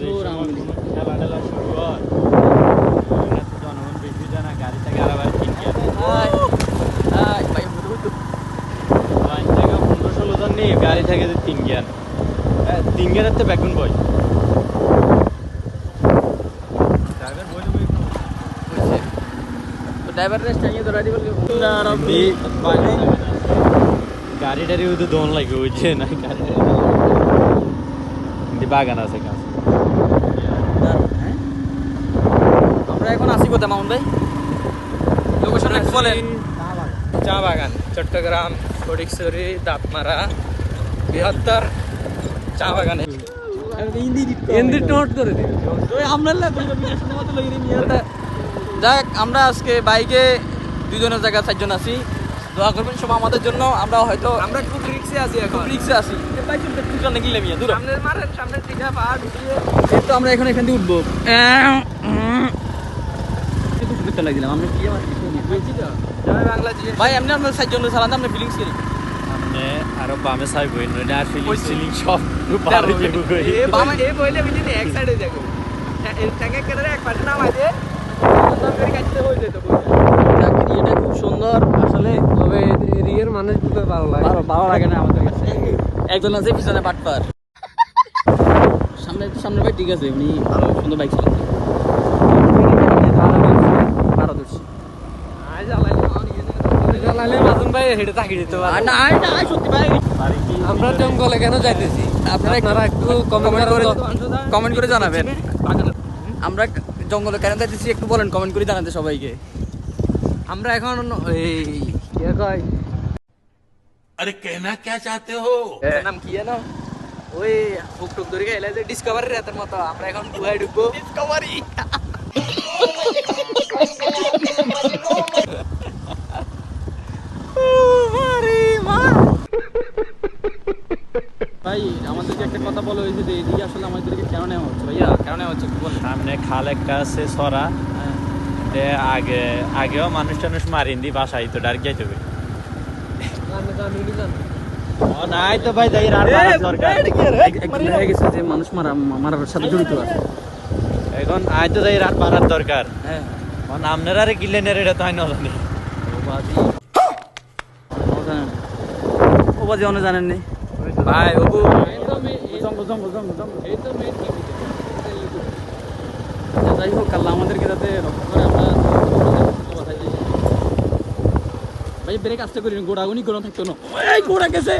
প্রচুর আওয়ামী লীগ। খেলা টেলা শুরু হয়। জনগণ বেশি জানা থেকে আবার কিনকে পনেরো ষোলো জন থেকে যে তিন গিয়ার তিন গিয়ারের তো বেগুন বই গাড়ি টাড়ি দোন লাগে বুঝছে না গাড়ি বাগান আছে কাছে হ্যাঁ? আমরা এখন আসি কোথায় মামুন ভাই? লোকেশন একটু বলেন। চা বাগান চট্টগ্রাম ফটিকছড়ি দাঁতমারা বৃহত্তর চা বাগানে। যাক আমরা আজকে বাইকে দুজনের জায়গায় চারজন আছি। দোয়া করবেন সব আমাদের জন্য। আমরা হয়তো আমরা খুব রিক্সে আছি এখন। রিক্সে আছি। উঠিয়ে তো আমরা এখন এখান থেকে উঠবো। কি আমার ভাই এমনি আমরা চারজন চালান আমরা ফিলিংস করি সামনে আরও বামে সাই বই নইলে আর ফিলিং সিলিং সব পারে যাব কই? এ বামে এ বইলে বিদিন এক সাইডে দেখো। টাকা কেটে এক পাশে নামাই দে। সুন্দর কাটতে যেত এটা খুব সুন্দর। আসলে তবে রিয়ের মানুষ ভালো ভালো ভালো লাগে না আমাদের কাছে। একজন আছে পিছনে বাটপার সামনে সামনে ভাই ঠিক আছে উনি ভালো সুন্দর বাইক চালাচ্ছে পারদর্শী জ্বালাইলে মাজুন ভাই হেঁটে তাকি দিতে আর না আর না সত্যি ভাই বাড়ি কি আমরা জঙ্গলে কেন যাইতেছি আপনারা একটু কমেন্ট করে জানাবেন। আমরা জঙ্গলে কেন যাইতেছি একটু বলেন কমেন্ট করে জানাতে সবাইকে। আমরা এখন এই কয়? আরে কেনা কে চাতে হো? নাম কি হে না ওই টুকটুক ধরে গেলে ডিসকভারি রাতের মতো। আমরা এখন গুহায় ঢুকবো। ডিসকভারি বলা হয়েছে যে এদিকে আসলে আমাদেরকে কেন নেওয়া হচ্ছে? ভাইয়া কেন নেওয়া হচ্ছে বলেন। সামনে খাল একটা আছে সরা। তে আগে আগেও মানুষ টানুষ মারিন দি বাসায় তো ডার হবে ও নাই তো ভাই যাই হয়ে গেছে যে মানুষ মারা মারার সাথে জড়িত আছে। এখন আয় তো যাই রাত মারার দরকার। হ্যাঁ। আপনারা আরে গিলেনের এটা তো আই না জানি ও বাজি। অনেক জানেন। নি ভাই আচ্ছা, যাই হোক আল্লাহ আমাদেরকে যাতে রক্ষা করে আমরা। ভাই ব্রেক আসতে করি গোড়াগুনি কোনো থাকতো না গোড়া গেছে